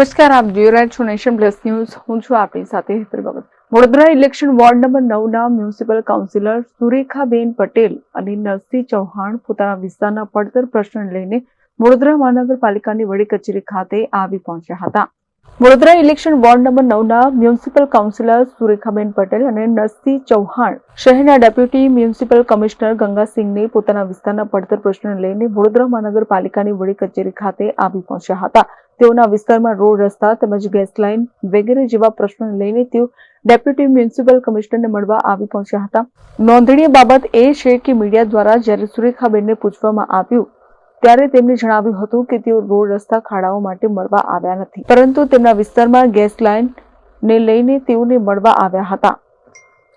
નમસ્કાર, આપ જોઈ રહ્યા છો નેશન પ્લસ ન્યૂઝ. હું છું આપણી સાથે Hetar Bhagat. Vadodara election ward number નવના municipal councillor સુરેખાબેન Patel અને નરસિંહ ચૌહાણ પોતાના વિસ્તારના પડતર પ્રશ્ન લઈને વડોદરા મહાનગરપાલિકાની વડી કચેરી ખાતે આવી પહોંચ્યા હતા. વડોદરા ઇલેક્શન વોર્ડ નંબર નવના મ્યુનિસિપલ કાઉન્સિલર સુરેખાબેન પટેલ અને નરસિંહ ચૌહાણ શહેરના ડેપ્યુટી મ્યુનિસિપલ કમિશનર ગંગાસિંહને પોતાના વિસ્તારના પડતર પ્રશ્ન લઈને વડોદરા મહાનગરપાલિકાની વડી કચેરી ખાતે આવી પહોંચ્યા હતા. તેઓના વિસ્તારમાં રોડ રસ્તા તેમજ ગેસ લાઇન વગેરે જેવા પ્રશ્નોને લઈને તેઓ ડેપ્યુટી મ્યુનિસિપલ કમિશનરને મળવા આવી પહોંચ્યા હતા. નોંધનીય બાબત એ છે કે મીડિયા દ્વારા જ્યારે સુરેખાબેનને પૂછવામાં આવ્યું ત્યારે તેમણે જણાવ્યું હતું કે તેઓ રોડ રસ્તા ખાડાઓ માટે મળવા આવ્યા નથી. પરંતુ તેમના વિસ્તારમાં ગેસ લાઇન ને લઈને તેઓને મળવા આવ્યા હતા.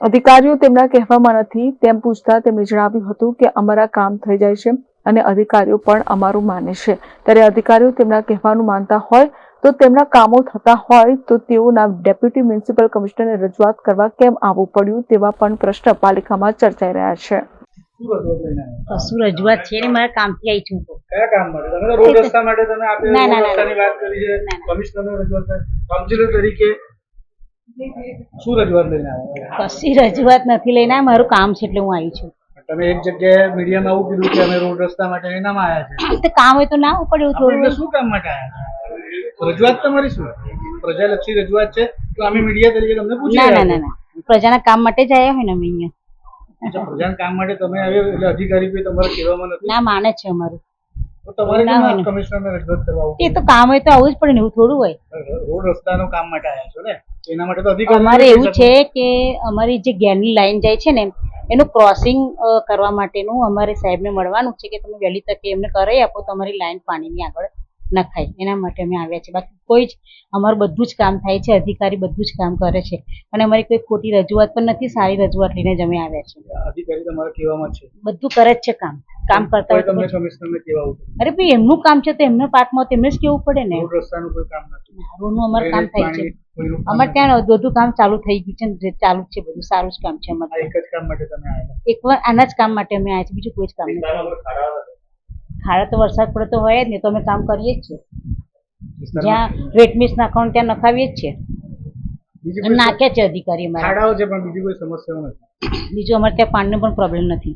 અધિકારીઓ તેમના કહેવામાં નથી તેમ પૂછતા તેમણે જણાવ્યું હતું કે અમારા કામ થઈ જાય છે અને અધિકારીઓ પણ અમારું માને છે. ત્યારે અધિકારીઓ તેમના કહેવાનું માનતા હોય તો તેમના કામો થતા હોય તો તેઓના ડેપ્યુટી મ્યુનિસિપલ કમિશનરને રજૂઆત કરવા કેમ આવવું પડ્યું તેવા પણ પ્રશ્ન પાલિકામાં ચર્ચાઈ રહ્યા છે. શું રજૂઆત છે? ને મારા કામથી આવી છું કયા કામ માટે? તમે તો રોડ રસ્તા માટે તમે રોડ રસ્તાની વાત કરી છે ના, ના. રજૂઆત કાઉન્સિલર તરીકે શું રજૂઆત લઈને આવ્યા? કશી રજૂઆત નથી લઈને મારું કામ છે એટલે હું આવી છું. તમે એક જગ્યાએ મીડિયામાં આવું કીધું કે અમે રોડ રસ્તા માટે એનામાં આવ્યા છે. તો કામ હોય તો ના ઉપર એવું થોડું શું કામ માટે આવ્યા રજૂઆત તમારી શું? પ્રજાલક્ષી રજૂઆત છે? તો અમે મીડિયા તરીકે તમને પૂછી ના ના ના પ્રજાના કામ માટે જ આવ્યા હોય ને અમે અહીંયા. પ્રજાના કામ માટે તમે હવે એટલે અધિકારી કોઈ તમારે કહેવામાં નથી? ના માને છે અમારું. એ તો કામ હોય તો આવું જ પડે ને એવું થોડું હોય. રોડ રસ્તાનું કામ માટે આવ્યા છો ને? એના માટે તો અધિકારી અમારે એવું છે કે અમારી જે ગેરની લાઈન જાય છે ને એનું ક્રોસિંગ કરવા માટેનું અમારે સાહેબને મળવાનું છે કે તમે વહેલી તકે એમને કરાવી આપો તો અમારી લાઈન પાણીની આગળ નખાય. એના માટે અમે આવ્યા છે બાકી કોઈ જ અમારું બધું જ કામ થાય છે અધિકારી બધું જ કામ કરે છે. અને અમારી કોઈ ખોટી રજૂઆત પણ નથી સારી રજૂઆત લઈને જ અમે આવ્યા છીએ. અધિકારી તમારે કહેવામાં છે. બધું કરે જ છે કામ. કામ કરતા હોય અરે ભાઈ એમનું કામ છે તો એમના પાર્ટમાં તેમને જ કેવું પડે ને? અમારે કામ રોડનું અમારું કામ થાય છે. અમારે ત્યાં બધું કામ ચાલુ થઈ ગયું છે ને ચાલુ જ છે બધું સારું જ કામ છે અમારે એક જ કામ માટે તમે આવ્યા એક વાર આના જ કામ માટે અમે આવ્યા છીએ બીજું કોઈ જ કામ નથી. ખાડા તો વરસાદ પડે તો હોય જ ને તો અમે કામ કરીએ જ છીએ. જ્યાં જ્યાં વેટમીસ નાખવાનું ત્યાં નખાવીએ જ છીએ. નાખ્યા નાખે છે અધિકારી અમારે. ખાડાઓ છે પણ બીજી કોઈ સમસ્યાઓ નથી. બીજું અમારે ત્યાં પાણીનો પણ પ્રોબ્લેમ નથી.